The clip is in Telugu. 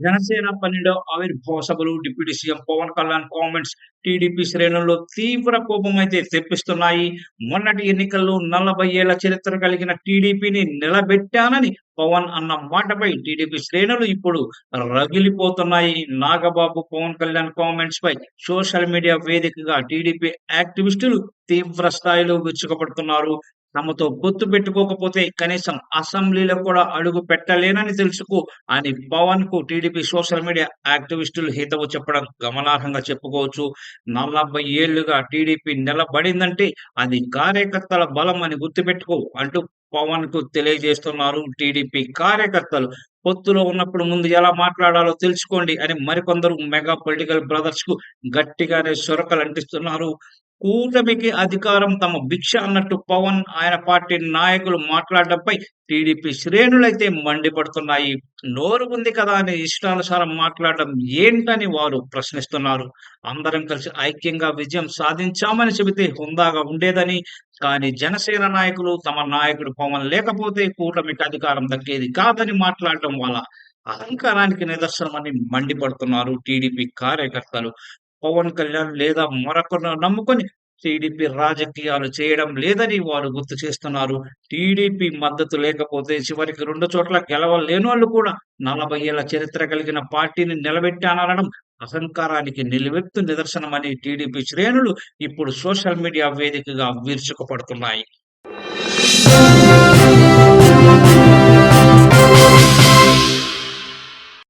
జనసేన పన్నెండో ఆవిర్భావ సభలు deputy CM Pavan Kalyan comments TDP శ్రేణుల్లో తీవ్ర కోపం అయితే తెప్పిస్తున్నాయి. మొన్నటి ఎన్నికల్లో నలభై ఏళ్ళ చరిత్ర కలిగిన టీడీపీని నిలబెట్టానని పవన్ అన్న మాటపై టీడీపీ శ్రేణులు ఇప్పుడు రగిలిపోతున్నాయి. నాగబాబు పవన్ కళ్యాణ్ కామెంట్స్ పై సోషల్ మీడియా వేదికగా టీడీపీ యాక్టివిస్టులు తీవ్ర స్థాయిలో విచ్చుకపడుతున్నారు తమతో పొత్తు పెట్టుకోకపోతే కనీసం అసెంబ్లీలో కూడా అడుగు పెట్టలేనని తెలుసుకో అని పవన్కు టీడీపీ సోషల్ మీడియా యాక్టివిస్టులు హితవు చెప్పడం గమనార్హంగా చెప్పుకోవచ్చు. నలభై ఏళ్ళుగా టీడీపీ నిలబడిందంటే అది కార్యకర్తల బలం అని గుర్తుపెట్టుకో అంటూ పవన్కు తెలియజేస్తున్నారు టీడీపీ కార్యకర్తలు. పొత్తులో ఉన్నప్పుడు ముందు ఎలా మాట్లాడాలో తెలుసుకోండి అని మరికొందరు మెగా పొలిటికల్ బ్రదర్స్కు గట్టిగానే సొరకలు అంటిస్తున్నారు కూటమికి అధికారం తమ భిక్ష అన్నట్టు పవన్ ఆయన పార్టీ నాయకులు మాట్లాడడంపై టీడీపీ శ్రేణులైతే మండిపడుతున్నాయి. నోరు ఉంది కదా అని ఇష్టానుసారం మాట్లాడడం ఏంటని వారు ప్రశ్నిస్తున్నారు. అందరం కలిసి ఐక్యంగా విజయం సాధించామని చెబితే హుందాగా ఉండేదని కానీ జనసేన నాయకులు తమ నాయకుడు పవన్ లేకపోతే కూటమికి అధికారం దక్కేది కాదని మాట్లాడటం వల్ల అహంకారానికి నిదర్శనమని మండిపడుతున్నారు టీడీపీ కార్యకర్తలు. పవన్ కళ్యాణ్ లేదా మరొకరు నమ్ముకొని టీడీపీ రాజకీయాలు చేయడం లేదని వారు గుర్తు చేస్తున్నారు. టీడీపీ మద్దతు లేకపోతే చివరికి రెండు చోట్ల గెలవలేని వాళ్ళు కూడా నలభై ఏళ్ళ చరిత్ర కలిగిన పార్టీని నిలబెట్టాననడం అహంకారానికి నిలువెత్తు నిదర్శనమని టీడీపీ శ్రేణులు ఇప్పుడు సోషల్ మీడియా వేదికగా విరుచుకుపడుతున్నాయి.